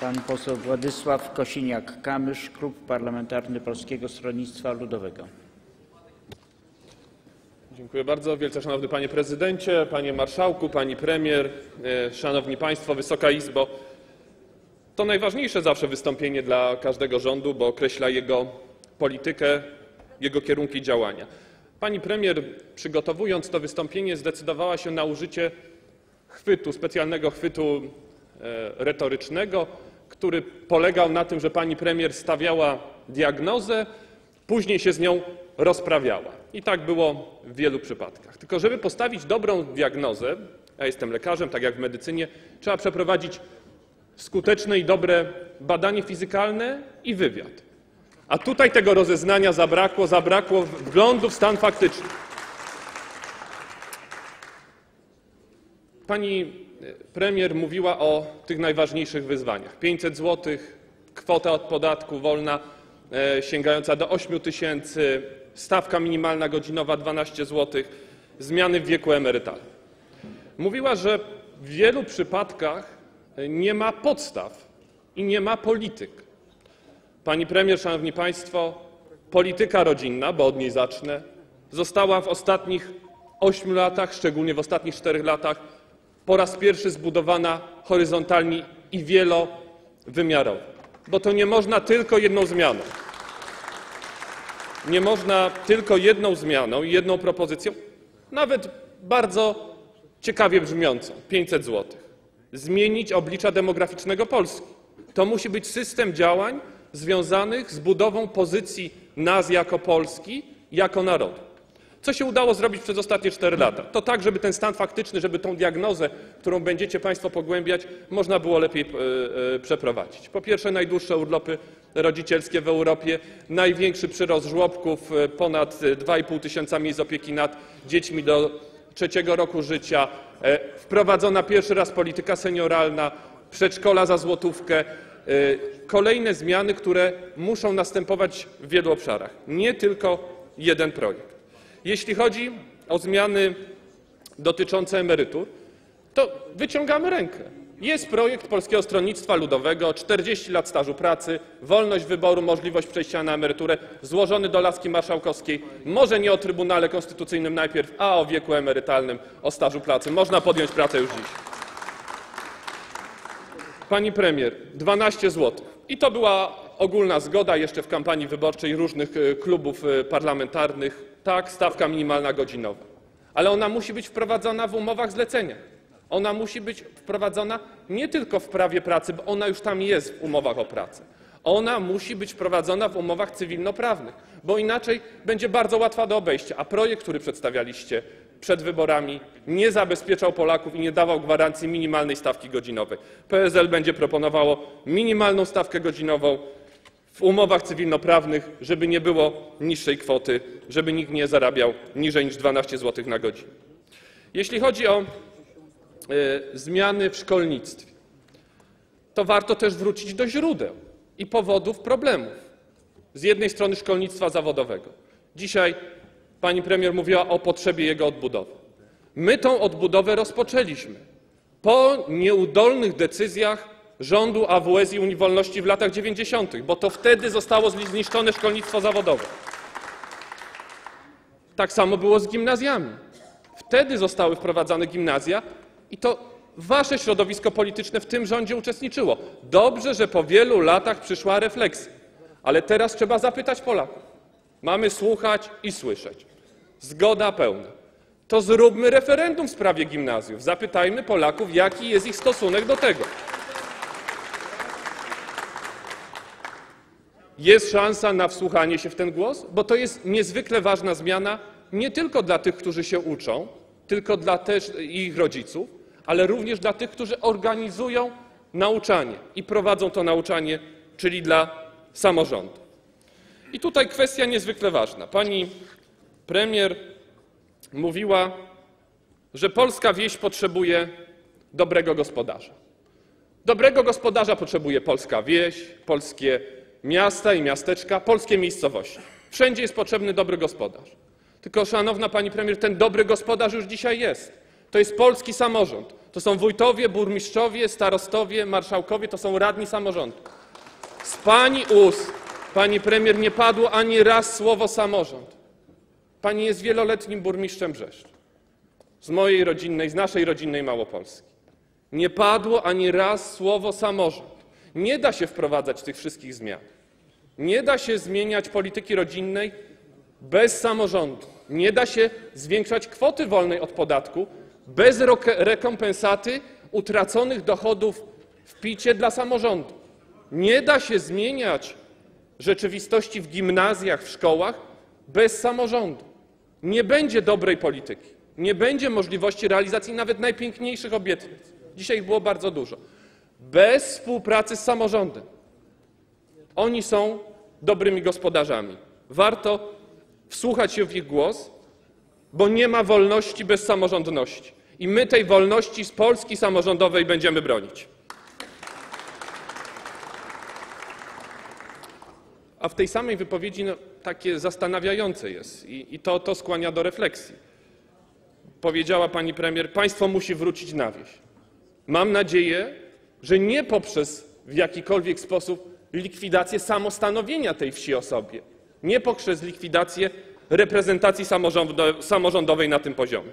Pan poseł Władysław Kosiniak-Kamysz, Klub Parlamentarny Polskiego Stronnictwa Ludowego. Dziękuję bardzo. Wielce Szanowny Panie Prezydencie, Panie Marszałku, Pani Premier, e, Szanowni Państwo, Wysoka Izbo. To najważniejsze zawsze wystąpienie dla każdego rządu, bo określa jego politykę, jego kierunki działania. Pani Premier, przygotowując to wystąpienie, zdecydowała się na użycie chwytu, specjalnego chwytu e, retorycznego, który polegał na tym, że Pani Premier stawiała diagnozę, później się z nią rozprawiała. I tak było w wielu przypadkach. Tylko żeby postawić dobrą diagnozę, ja jestem lekarzem, tak jak w medycynie, trzeba przeprowadzić skuteczne i dobre badanie fizykalne i wywiad. A tutaj tego rozeznania zabrakło, zabrakło wglądu w stan faktyczny. Pani premier mówiła o tych najważniejszych wyzwaniach. 500 zł, kwota od podatku wolna e, sięgająca do 8 tysięcy, stawka minimalna godzinowa 12 zł, zmiany w wieku emerytalnym. Mówiła, że w wielu przypadkach e, nie ma podstaw i nie ma polityk. Pani premier, szanowni państwo, polityka rodzinna, bo od niej zacznę, została w ostatnich 8 latach, szczególnie w ostatnich 4 latach, po raz pierwszy zbudowana horyzontalnie i wielowymiarowo. Bo to nie można tylko jedną zmianą. Nie można tylko jedną zmianą i jedną propozycją, nawet bardzo ciekawie brzmiącą 500 zł, zmienić oblicza demograficznego Polski. To musi być system działań związanych z budową pozycji nas jako Polski, jako narodu. Co się udało zrobić przez ostatnie 4 lata? To tak, żeby ten stan faktyczny, żeby tą diagnozę, którą będziecie Państwo pogłębiać, można było lepiej e, e, przeprowadzić. Po pierwsze, najdłuższe urlopy rodzicielskie w Europie, największy przyrost żłobków, e, ponad 2,5 tysiąca miejsc opieki nad dziećmi do trzeciego roku życia, wprowadzona pierwszy raz polityka senioralna, przedszkola za złotówkę, kolejne zmiany, które muszą następować w wielu obszarach, nie tylko jeden projekt. Jeśli chodzi o zmiany dotyczące emerytur, to wyciągamy rękę. Jest projekt Polskiego Stronnictwa Ludowego, 40 lat stażu pracy, wolność wyboru, możliwość przejścia na emeryturę, złożony do laski marszałkowskiej, może nie o Trybunale Konstytucyjnym najpierw, a o wieku emerytalnym, o stażu pracy. Można podjąć pracę już dziś. Pani premier, 12 zł. I to była ogólna zgoda jeszcze w kampanii wyborczej różnych e, klubów e, parlamentarnych. Tak, stawka minimalna godzinowa. Ale ona musi być wprowadzona w umowach zlecenia. Ona musi być wprowadzona nie tylko w prawie pracy, bo ona już tam jest w umowach o pracę. Ona musi być wprowadzona w umowach cywilnoprawnych, bo inaczej będzie bardzo łatwa do obejścia. A projekt, który przedstawialiście przed wyborami, nie zabezpieczał Polaków i nie dawał gwarancji minimalnej stawki godzinowej. PSL będzie proponowało minimalną stawkę godzinową w umowach cywilnoprawnych, żeby nie było niższej kwoty, żeby nikt nie zarabiał niżej niż 12 zł na godzinę. Jeśli chodzi o e, zmiany w szkolnictwie, to warto też wrócić do źródeł i powodów problemów. Z jednej strony szkolnictwa zawodowego. Dzisiaj pani premier mówiła o potrzebie jego odbudowy. My tę odbudowę rozpoczęliśmy po nieudolnych decyzjach rządu AWS i Unii Wolności w latach 90., bo to wtedy zostało zniszczone szkolnictwo zawodowe. Tak samo było z gimnazjami. Wtedy zostały wprowadzane gimnazja i to wasze środowisko polityczne w tym rządzie uczestniczyło. Dobrze, że po wielu latach przyszła refleksja, ale teraz trzeba zapytać Polaków. Mamy słuchać i słyszeć. Zgoda pełna. To zróbmy referendum w sprawie gimnazjów. Zapytajmy Polaków, jaki jest ich stosunek do tego. Jest szansa na wsłuchanie się w ten głos, bo to jest niezwykle ważna zmiana nie tylko dla tych, którzy się uczą, tylko dla też ich rodziców, ale również dla tych, którzy organizują nauczanie i prowadzą to nauczanie, czyli dla samorządu. I tutaj kwestia niezwykle ważna. Pani premier mówiła, że polska wieś potrzebuje dobrego gospodarza. Dobrego gospodarza potrzebuje polska wieś, polskie miasta i miasteczka, polskie miejscowości. Wszędzie jest potrzebny dobry gospodarz. Tylko, szanowna pani premier, ten dobry gospodarz już dzisiaj jest. To jest polski samorząd. To są wójtowie, burmistrzowie, starostowie, marszałkowie, to są radni samorządu. Z pani ust, pani premier, nie padło ani raz słowo samorząd. Pani jest wieloletnim burmistrzem Brzeszcz. Z mojej rodzinnej, z naszej rodzinnej Małopolski. Nie padło ani raz słowo samorząd. Nie da się wprowadzać tych wszystkich zmian. Nie da się zmieniać polityki rodzinnej bez samorządu. Nie da się zwiększać kwoty wolnej od podatku bez rekompensaty utraconych dochodów w picie dla samorządu. Nie da się zmieniać rzeczywistości w gimnazjach, w szkołach bez samorządu. Nie będzie dobrej polityki. Nie będzie możliwości realizacji nawet najpiękniejszych obietnic. Dzisiaj ich było bardzo dużo. Bez współpracy z samorządem. Oni są dobrymi gospodarzami. Warto wsłuchać się w ich głos, bo nie ma wolności bez samorządności. I my tej wolności z Polski samorządowej będziemy bronić. A w tej samej wypowiedzi no, takie zastanawiające jest i, i to, to skłania do refleksji. Powiedziała pani premier, państwo musi wrócić na wieś. Mam nadzieję, że nie poprzez w jakikolwiek sposób likwidację samostanowienia tej wsi o sobie, nie poprzez likwidację reprezentacji samorządo- samorządowej na tym poziomie.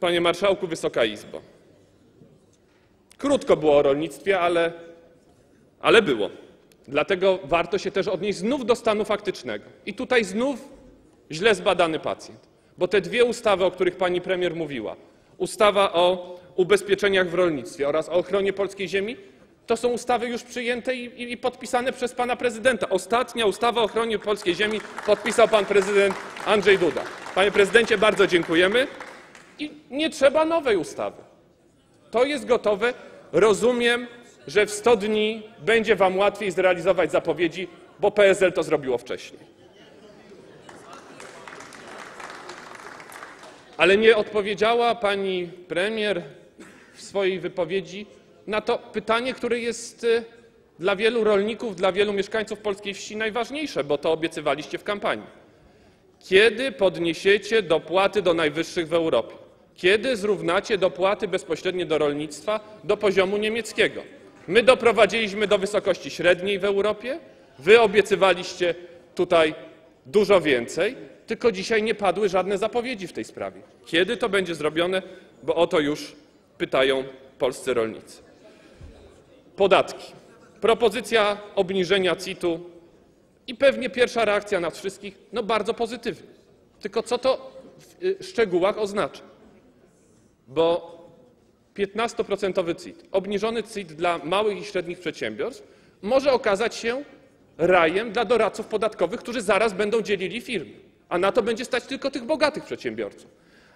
Panie Marszałku, Wysoka Izbo. Krótko było o rolnictwie, ale, ale było. Dlatego warto się też odnieść znów do stanu faktycznego. I tutaj znów źle zbadany pacjent. Bo te dwie ustawy, o których pani premier mówiła, ustawa o ubezpieczeniach w rolnictwie oraz o ochronie polskiej ziemi, to są ustawy już przyjęte i, podpisane przez pana prezydenta. Ostatnia ustawa o ochronie polskiej ziemi podpisał pan prezydent Andrzej Duda. Panie prezydencie, bardzo dziękujemy. I nie trzeba nowej ustawy. To jest gotowe. Rozumiem, że w 100 dni będzie wam łatwiej zrealizować zapowiedzi, bo PSL to zrobiło wcześniej. Ale nie odpowiedziała pani premier w swojej wypowiedzi na to pytanie, które jest y, dla wielu rolników, dla wielu mieszkańców polskiej wsi najważniejsze, bo to obiecywaliście w kampanii. Kiedy podniesiecie dopłaty do najwyższych w Europie? Kiedy zrównacie dopłaty bezpośrednie do rolnictwa do poziomu niemieckiego? My doprowadziliśmy do wysokości średniej w Europie, wy obiecywaliście tutaj dużo więcej, tylko dzisiaj nie padły żadne zapowiedzi w tej sprawie. Kiedy to będzie zrobione? Bo o to już pytają polscy rolnicy. Podatki. Propozycja obniżenia CIT-u i pewnie pierwsza reakcja nas wszystkich, no bardzo pozytywnie. Tylko co to w y, szczegółach oznacza? Bo 15% CIT, obniżony CIT dla małych i średnich przedsiębiorstw może okazać się rajem dla doradców podatkowych, którzy zaraz będą dzielili firmy. A na to będzie stać tylko tych bogatych przedsiębiorców.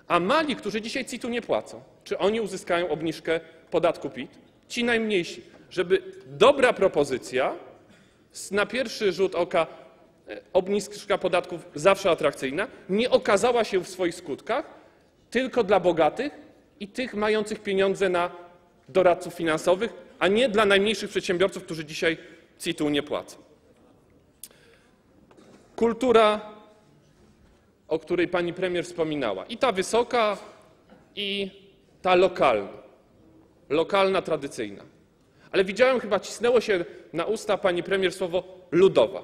A mali, którzy dzisiaj CIT-u nie płacą, czy oni uzyskają obniżkę podatku PIT? Ci najmniejsi. Żeby dobra propozycja, na pierwszy rzut oka e, obniżka podatków zawsze atrakcyjna, nie okazała się w swoich skutkach tylko dla bogatych i tych mających pieniądze na doradców finansowych, a nie dla najmniejszych przedsiębiorców, którzy dzisiaj CIT-u nie płacą. Kultura, o której pani premier wspominała, i ta wysoka, i ta lokalna, lokalna, tradycyjna. Ale widziałem, chyba cisnęło się na usta pani premier słowo ludowa.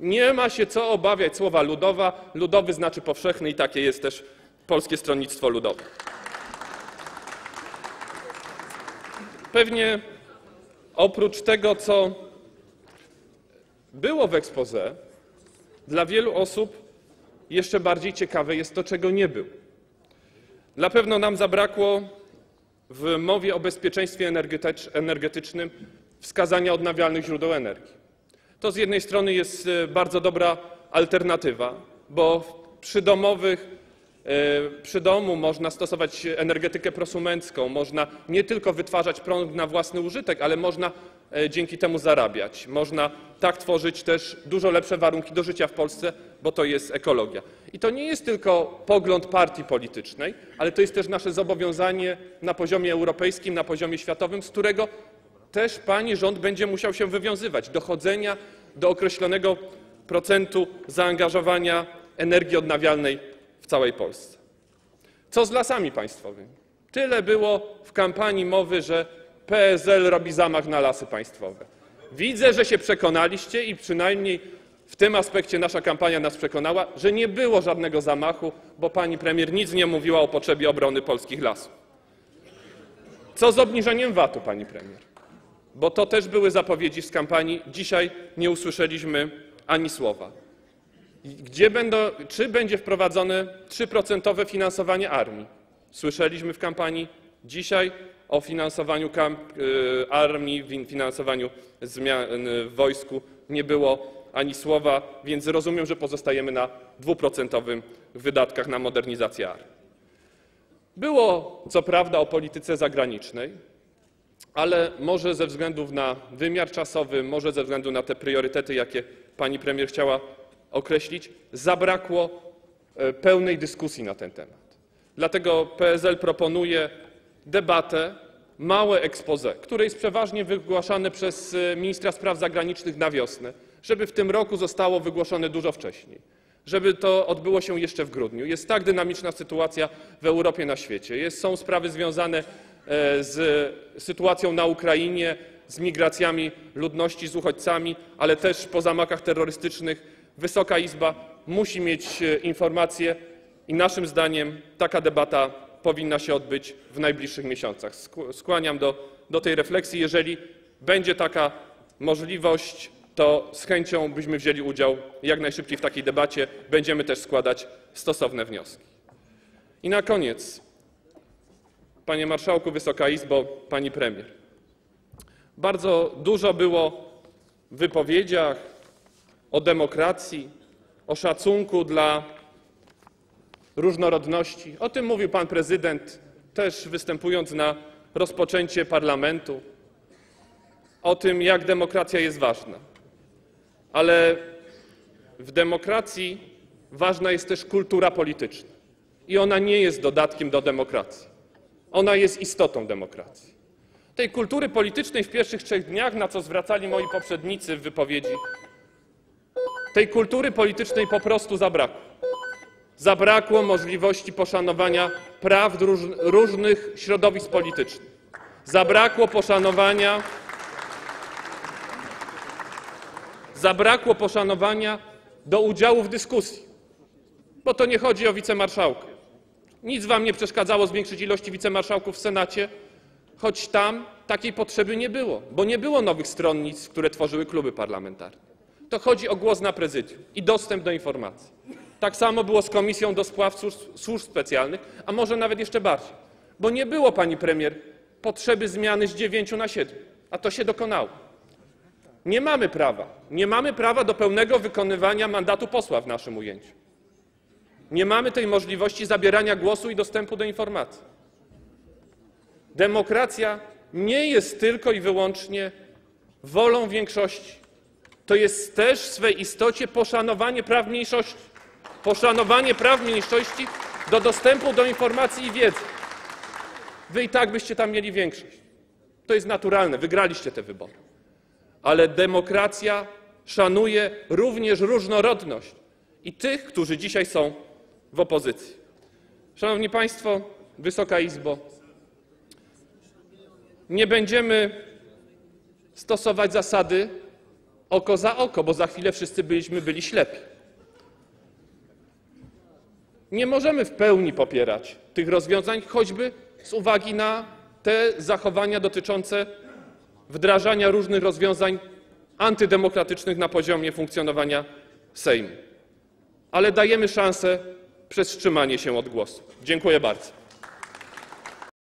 Nie ma się co obawiać słowa ludowa. Ludowy znaczy powszechny i takie jest też Polskie Stronnictwo Ludowe. Pewnie oprócz tego, co było w expose, dla wielu osób jeszcze bardziej ciekawe jest to, czego nie było. Na pewno nam zabrakło w mowie o bezpieczeństwie energetycz- energetycznym wskazania odnawialnych źródeł energii. To z jednej strony jest e, bardzo dobra alternatywa, bo w przydomowych, e, przy domu można stosować energetykę prosumencką, można nie tylko wytwarzać prąd na własny użytek, ale można dzięki temu zarabiać. Można tak tworzyć też dużo lepsze warunki do życia w Polsce, bo to jest ekologia. I to nie jest tylko pogląd partii politycznej, ale to jest też nasze zobowiązanie na poziomie europejskim, na poziomie światowym, z którego też pani rząd będzie musiał się wywiązywać. Dochodzenia do określonego procentu zaangażowania energii odnawialnej w całej Polsce. Co z lasami państwowymi? Tyle było w kampanii mowy, że PSL robi zamach na lasy państwowe. Widzę, że się przekonaliście i przynajmniej w tym aspekcie nasza kampania nas przekonała, że nie było żadnego zamachu, bo pani premier nic nie mówiła o potrzebie obrony polskich lasów. Co z obniżeniem VAT-u, pani premier? Bo to też były zapowiedzi z kampanii. Dzisiaj nie usłyszeliśmy ani słowa. Gdzie będą, czy będzie wprowadzone 3% finansowanie armii? Słyszeliśmy w kampanii. Dzisiaj o finansowaniu y, armii, finansowaniu zmian w wojsku nie było ani słowa, więc rozumiem, że pozostajemy na dwuprocentowym wydatkach na modernizację armii. Było co prawda o polityce zagranicznej, ale może ze względów na wymiar czasowy, może ze względu na te priorytety, jakie pani premier chciała określić, zabrakło e, pełnej dyskusji na ten temat. Dlatego PSL proponuje debatę, małe expose, które jest przeważnie wygłaszane przez e, ministra spraw zagranicznych na wiosnę, żeby w tym roku zostało wygłoszone dużo wcześniej, żeby to odbyło się jeszcze w grudniu. Jest tak dynamiczna sytuacja w Europie, na świecie. Jest, są sprawy związane e, z sytuacją na Ukrainie, z migracjami ludności, z uchodźcami, ale też po zamachach terrorystycznych Wysoka Izba musi mieć e, informacje i naszym zdaniem taka debata powinna się odbyć w najbliższych miesiącach. Skł- Skłaniam do, do tej refleksji. Jeżeli będzie taka możliwość, to z chęcią byśmy wzięli udział jak najszybciej w takiej debacie. Będziemy też składać stosowne wnioski. I na koniec, panie marszałku, Wysoka Izbo, pani premier. Bardzo dużo było w wypowiedziach o demokracji, o szacunku dla różnorodności. O tym mówił pan prezydent, też występując na rozpoczęcie parlamentu. O tym, jak demokracja jest ważna. Ale w demokracji ważna jest też kultura polityczna. I ona nie jest dodatkiem do demokracji. Ona jest istotą demokracji. Tej kultury politycznej w pierwszych trzech dniach, na co zwracali moi poprzednicy w wypowiedzi, tej kultury politycznej po prostu zabrakło. Zabrakło możliwości poszanowania praw róż, różnych środowisk politycznych. Zabrakło poszanowania. Zabrakło poszanowania do udziału w dyskusji. Bo to nie chodzi o wicemarszałka. Nic wam nie przeszkadzało zwiększyć ilości wicemarszałków w Senacie, choć tam takiej potrzeby nie było, bo nie było nowych stronnic, które tworzyły kluby parlamentarne. To chodzi o głos na prezydium i dostęp do informacji. Tak samo było z Komisją do Spraw Służb, Specjalnych, a może nawet jeszcze bardziej, bo nie było, pani premier, potrzeby zmiany z dziewięciu na siedmiu, a to się dokonało. Nie mamy prawa, nie mamy prawa do pełnego wykonywania mandatu posła w naszym ujęciu. Nie mamy tej możliwości zabierania głosu i dostępu do informacji. Demokracja nie jest tylko i wyłącznie wolą większości. To jest też w swej istocie poszanowanie praw mniejszości. Poszanowanie praw mniejszości do dostępu do informacji i wiedzy. Wy i tak byście tam mieli większość. To jest naturalne, wygraliście te wybory. Ale demokracja szanuje również różnorodność i tych, którzy dzisiaj są w opozycji. Szanowni Państwo, Wysoka Izbo, nie będziemy stosować zasady oko za oko, bo za chwilę wszyscy byliśmy byli ślepi. Nie możemy w pełni popierać tych rozwiązań, choćby z uwagi na te zachowania dotyczące wdrażania różnych rozwiązań antydemokratycznych na poziomie funkcjonowania Sejmu. Ale dajemy szansę przez wstrzymanie się od głosu. Dziękuję bardzo.